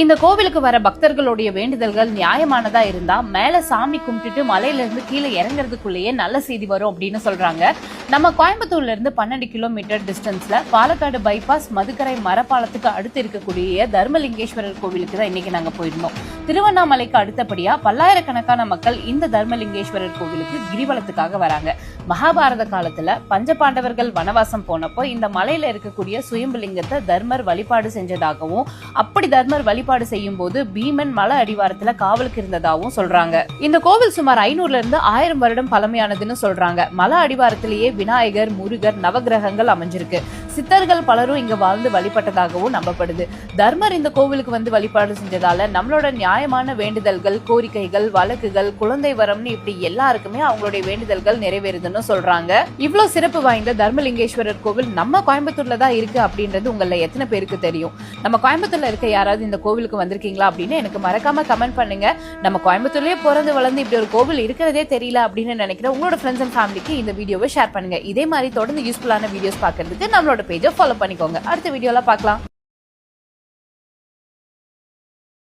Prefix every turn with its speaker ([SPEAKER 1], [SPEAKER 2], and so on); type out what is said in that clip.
[SPEAKER 1] இந்த கோவிலுக்கு வர பக்தர்களுடைய வேண்டுதல்கள் நியாயமானதா இருந்தா மேல சாமி கும்பிட்டுட்டு மலையில இருந்து கீழே இறங்குறதுக்குள்ளேயே நல்ல செய்தி வரும் அப்படின்னு சொல்றாங்க. நம்ம கோயம்புத்தூர்ல இருந்து பன்னெண்டு கிலோமீட்டர் டிஸ்டன்ஸ்ல பாலக்காடு பைபாஸ் மதுக்கரை மரப்பாலத்துக்கு அடுத்து இருக்கக்கூடிய தர்மலிங்கேஸ்வரர் கோவிலுக்கு தான் இன்னைக்கு நாங்க போயிருந்தோம். திருவண்ணாமலைக்கு அடுத்தபடியா பல்லாயிரக்கணக்கான மக்கள் இந்த தர்மலிங்கேஸ்வரர் கோவிலுக்கு கிரிவலத்துக்காக வராங்க. மகாபாரத காலத்துல பஞ்சபாண்டவர்கள் வனவாசம் போனப்போ இந்த மலையில இருக்கக்கூடிய சுயம்புலிங்கத்தை தர்மர் வழிபாடு செஞ்சதாகவும் அப்படி தர்மர் வழிபாடு செய்யும் போது பீமன் மலை அடிவாரத்துல காவலுக்கு இருந்ததாகவும் சொல்றாங்க. இந்த கோவில் சுமார் ஐநூறுல இருந்து ஆயிரம் வருடம் பழமையானதுன்னு சொல்றாங்க. மலை அடிவாரத்திலேயே விநாயகர் முருகர் நவகிரகங்கள் அமைஞ்சிருக்கு. சித்தர்கள் பலரும் இங்க வாழ்ந்து வழிபட்டதாகவும் நம்பப்படுது. தர்மர் இந்த கோவிலுக்கு வந்து வழிபாடு செஞ்சதால நம்மளோட நியாயமான வேண்டுதல்கள் கோரிக்கைகள் வழக்குகள் குழந்தை வரம்னு இப்படி எல்லாருக்குமே அவங்களுடைய வேண்டுதல்கள் நிறைவேறுதுன்னு சொல்றாங்க. இவ்வளவு சிறப்பு வாய்ந்த தர்மலிங்கேஸ்வரர் கோவில் நம்ம கோயம்புத்தூர்ல தான் இருக்கு அப்படின்றது உங்கள எத்தனை பேருக்கு தெரியும்? நம்ம கோயம்புத்தூர்ல இருக்க யாராவது இந்த கோவிலுக்கு வந்திருக்கீங்களா அப்படின்னு எனக்கு மறக்காம கமெண்ட் பண்ணுங்க. நம்ம கோயம்புத்தூர்லயே பிறந்து வளர்ந்து இப்படி ஒரு கோவில் இருக்கிறதே தெரியல அப்படின்னு நினைக்கிற உங்களோட ஃப்ரெண்ட்ஸ் அண்ட் ஃபேமிலிக்கு இந்த வீடியோவை ஷேர் பண்ணுங்க. இதே மாதிரி தொடர்ந்து யூஸ்ஃபுல்லான வீடியோஸ் பார்க்கறதுக்கு நம்மளோட பேஜை ஃபாலோ பண்ணிக்கோங்க. அடுத்த வீடியோவில் பார்க்கலாம்.